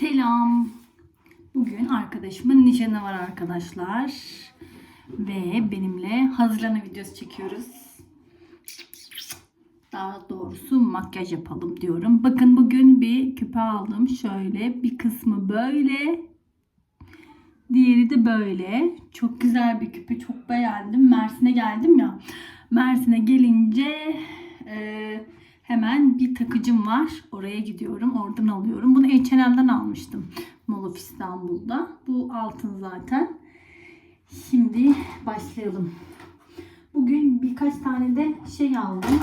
Selam. Bugün arkadaşımın nişanı var arkadaşlar. Ve benimle hazırlama videosu çekiyoruz. Daha doğrusu makyaj yapalım diyorum. Bakın bugün bir küpe aldım. Şöyle bir kısmı böyle. Diğeri de böyle. Çok güzel bir küpe. Çok beğendim. Mersin'e geldim ya. Mersin'e gelince e, hemen bir takıcım var. Oraya gidiyorum. Oradan alıyorum. Bunu H&M'den almıştım. Mall of İstanbul'da. Bu altın zaten. Şimdi başlayalım. Bugün birkaç tane de şey aldım.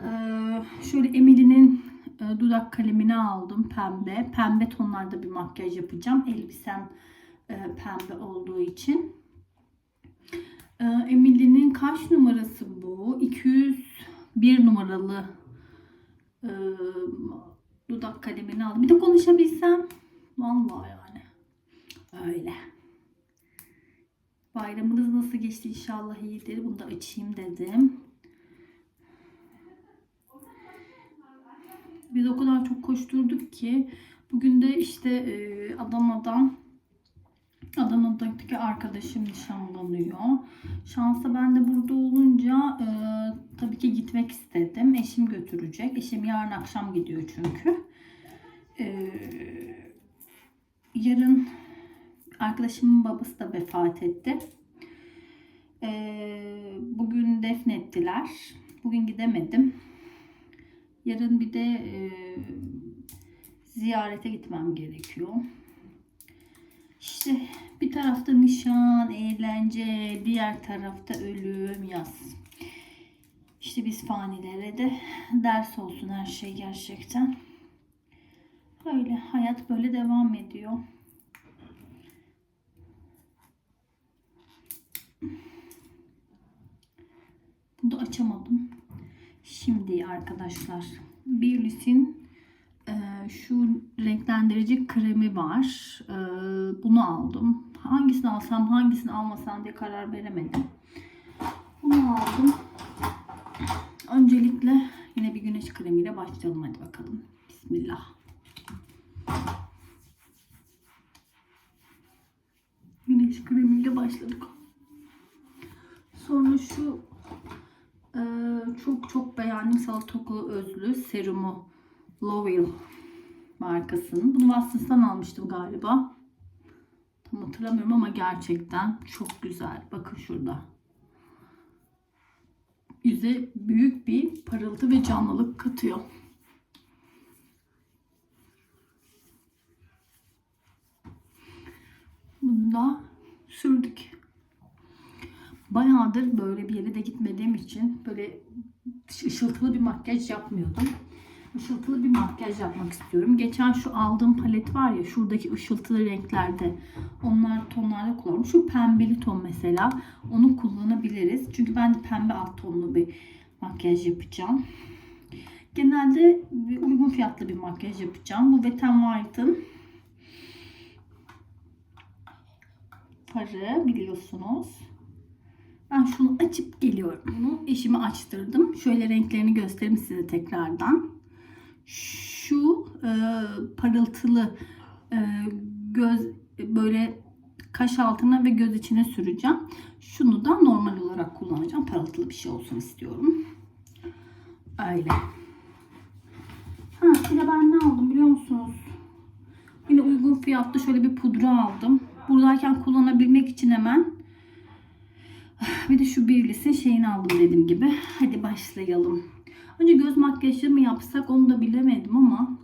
Ee, şöyle Emily'nin e, dudak kalemini aldım pembe. Pembe tonlarda bir makyaj yapacağım. Elbisem e, pembe olduğu için. Ee, Emily'nin kaç numarası bu? 201 numaralı dudak kalemini aldım. Bir de konuşabilsem. Vallahi yani. Öyle. Bayramınız nasıl geçti inşallah iyidir. Bunu da açayım dedim. Biz o kadar çok koşturduk ki bugün de işte e, Adana'dan Adana'daki arkadaşım nişanlanıyor. Şansa ben de burada olunca e, tabii ki gitmek istedim. Eşim götürecek. Eşim yarın akşam gidiyor çünkü. E, yarın arkadaşımın babası da vefat etti. E, bugün defnettiler. Bugün gidemedim. Yarın bir de e, ziyarete gitmem gerekiyor. İşte bir tarafta nişan, eğlence, diğer tarafta ölüm, yaz. İşte biz fanilere de ders olsun her şey gerçekten. Öyle hayat böyle devam ediyor. Bunu açamadım. Şimdi arkadaşlar Biolis'in e, şu renklendirici kremi var. E, bunu aldım. Hangisini alsam hangisini almasam diye karar veremedim. Bunu aldım. Öncelikle yine bir güneş kremiyle başlayalım hadi bakalım. Bismillah. Güneş kremiyle başladık. Sonra şu ee, çok çok beğendim Saltoko özlü serumu Lovell markasının. Bunu Watsons'tan almıştım galiba. Tam hatırlamıyorum ama gerçekten çok güzel. Bakın şurada. Yüze büyük bir parıltı ve canlılık katıyor. Bunu da sürdük bayağıdır böyle bir yere de gitmediğim için böyle ışıltılı bir makyaj yapmıyordum. Işıltılı bir makyaj yapmak istiyorum. Geçen şu aldığım palet var ya şuradaki ışıltılı renklerde onlar tonlarda kullanıyorum. Şu pembeli ton mesela onu kullanabiliriz. Çünkü ben de pembe alt tonlu bir makyaj yapacağım. Genelde uygun fiyatlı bir makyaj yapacağım. Bu Wet n Wild'ın farı biliyorsunuz. Ben şunu açıp geliyorum. Bunu eşime açtırdım. Şöyle renklerini göstereyim size tekrardan. Şu e, parıltılı e, göz böyle kaş altına ve göz içine süreceğim. Şunu da normal olarak kullanacağım. Parıltılı bir şey olsun istiyorum. Öyle. Ha, bir de ben ne aldım biliyor musunuz? Yine uygun fiyatlı şöyle bir pudra aldım. Buradayken kullanabilmek için hemen bir de şu birlisin şeyini aldım dediğim gibi. Hadi başlayalım. Önce göz makyajı mı yapsak onu da bilemedim ama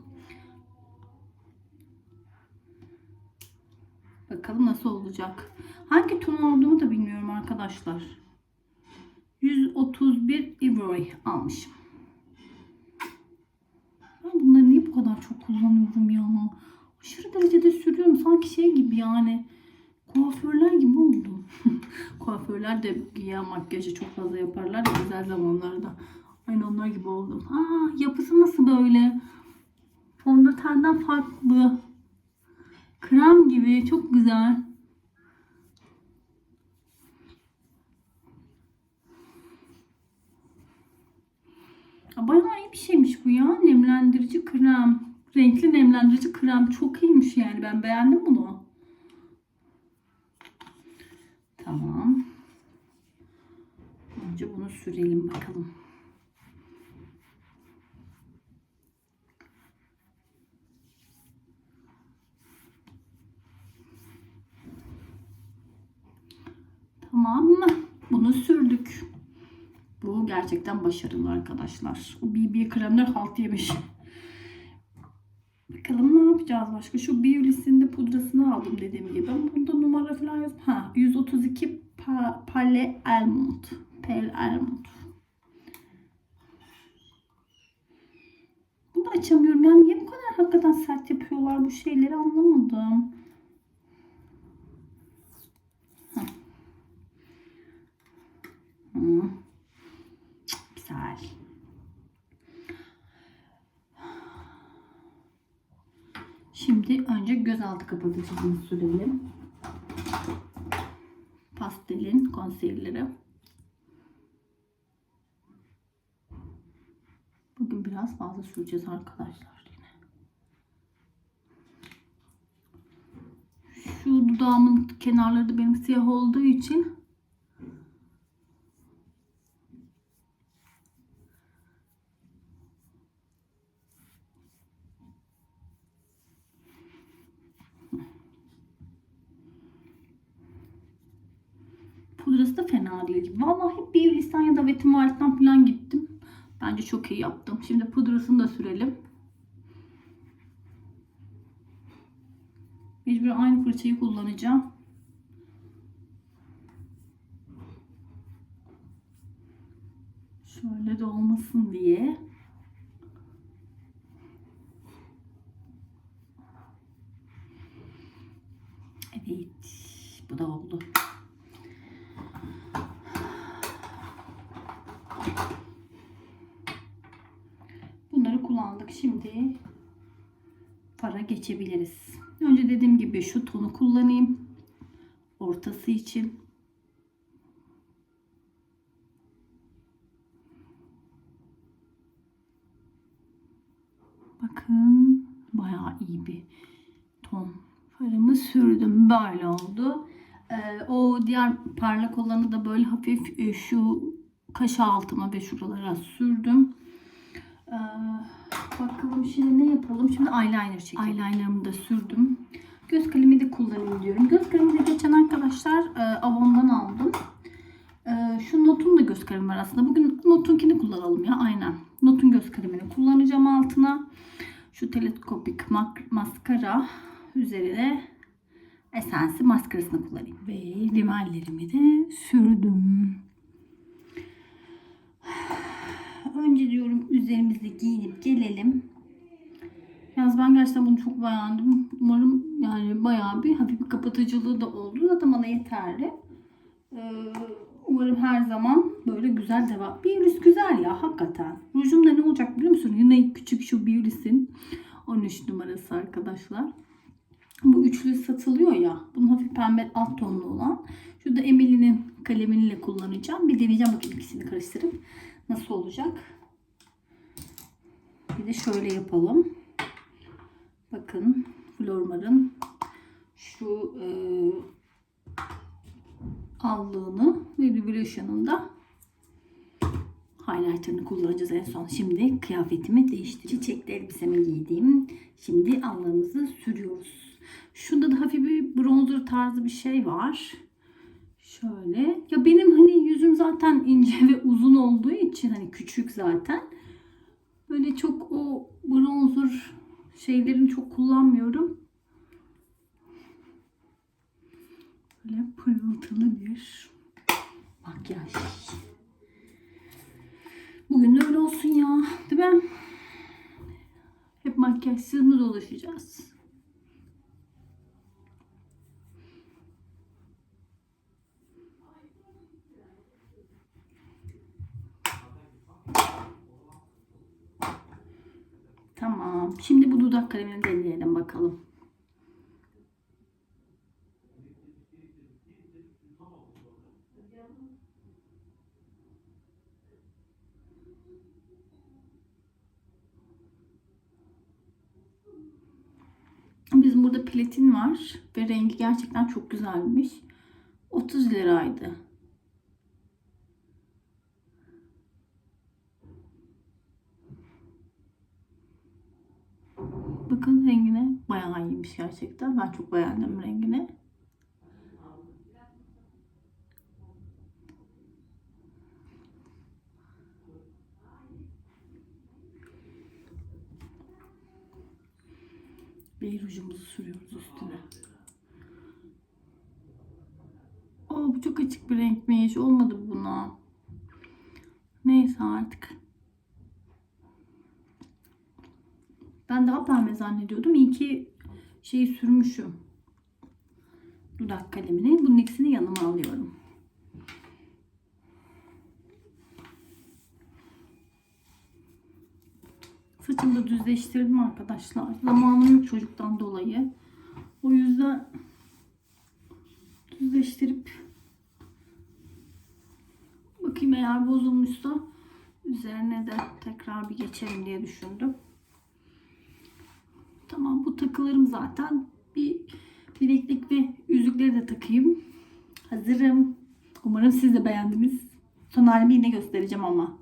bakalım nasıl olacak. Hangi ton olduğumu da bilmiyorum arkadaşlar. 131 Ivory almışım. Ben bunları niye bu kadar çok kullanıyorum ya? Aşırı derecede sürüyorum. Sanki şey gibi yani. Kuaförler gibi oldu. Kuaförler de güya makyajı çok fazla yaparlar ya güzel zamanlarda. Aynı onlar gibi oldum. Aa, yapısı nasıl böyle? Fondötenden farklı. Krem gibi çok güzel. Bayağı iyi bir şeymiş bu ya. Nemlendirici krem. Renkli nemlendirici krem çok iyiymiş yani. Ben beğendim bunu. Tamam. Önce bunu sürelim bakalım. Tamam mı? Bunu sürdük. Bu gerçekten başarılı arkadaşlar. O BB kremler halt yemiş. Bakalım ne yapacağız başka? Şu Biolis'in de pudrasını aldım dediğim gibi. Ama bunda numara falan yok. Ha 132 pa Pale Almond. Pale Almond. Bunu açamıyorum. Yani niye bu kadar hakikaten sert yapıyorlar bu şeyleri anlamadım. Hı. Güzel. Şimdi önce gözaltı kapatıcısını sürelim. Pastelin konserleri. Bugün biraz fazla süreceğiz arkadaşlar yine. Şu dudağımın kenarları da benim siyah olduğu için Pudrası da fena değil. Vallahi hep Biolis'ten ya da Wet n Wild'dan falan gittim. Bence çok iyi yaptım. Şimdi pudrasını da sürelim. Mecbur aynı fırçayı kullanacağım. Şöyle de olmasın diye. Evet. Bu da oldu. Bunları kullandık. Şimdi fara geçebiliriz. Önce dediğim gibi şu tonu kullanayım. Ortası için. Bakın bayağı iyi bir ton. Farımı sürdüm. Böyle oldu. Ee, o diğer parlak olanı da böyle hafif e, şu kaş altıma ve şuralara sürdüm. Ee, bakalım şimdi ne yapalım? Şimdi eyeliner çekelim. Eyelinerımı da sürdüm. Göz kalemi de kullanayım diyorum. Göz kalemi de geçen arkadaşlar e, Avon'dan aldım. E, şu Not'un da göz kalemi var aslında. Bugün Not'unkini kullanalım ya aynen. Not'un göz kalemini kullanacağım altına. Şu teleskopik maskara üzerine esensi maskarasını kullanayım. Ve rimellerimi de sürdüm. Önce diyorum üzerimizi giyinip gelelim. Yalnız ben gerçekten bunu çok beğendim. Umarım yani bayağı bir hafif bir kapatıcılığı da oldu. Zaten bana yeterli. Ee, umarım her zaman böyle güzel devam. Biolis güzel ya hakikaten. Rujum da ne olacak biliyor musun? Yine küçük şu Biolis'in 13 numarası arkadaşlar. Bu üçlü satılıyor ya. Bunun hafif pembe alt tonlu olan. Şurada Emily'nin kalemiyle kullanacağım. Bir deneyeceğim bakayım ikisini karıştırıp nasıl olacak. Bir de şöyle yapalım. Bakın Flormar'ın şu e, allığını ve Revolution'ın da highlighter'ını kullanacağız en son. Şimdi kıyafetimi değiştirdim. Çiçekli elbisemi giydim. Şimdi allığımızı sürüyoruz. Şurada da hafif bir bronzer tarzı bir şey var. Şöyle. Ya benim hani yüzüm zaten ince ve uzun olduğu için hani küçük zaten. Böyle çok o bronzer şeylerini çok kullanmıyorum. Böyle pırıltılı bir makyaj. Bugün de öyle olsun ya. Değil mi? Hep makyajsız mı dolaşacağız? Tamam. Şimdi bu dudak kalemini deneyelim bakalım. Bakın burada platin var ve rengi gerçekten çok güzelmiş. 30 liraydı. Bakın rengine bayağı iyiymiş gerçekten. Ben çok beğendim rengini. Bir rujumuzu sürüyoruz üstüne. Oo, bu çok açık bir renkmiş. Olmadı buna. Neyse artık. Ben daha pembe zannediyordum. İyi ki şeyi sürmüşüm. Dudak kalemini. Bunun ikisini yanıma alıyorum. Saçımı da düzleştirdim arkadaşlar. Zamanım yok çocuktan dolayı. O yüzden düzleştirip bakayım eğer bozulmuşsa üzerine de tekrar bir geçelim diye düşündüm. Tamam bu takılarım zaten. Bir bileklik ve yüzükleri de takayım. Hazırım. Umarım siz de beğendiniz. Son halimi yine göstereceğim ama.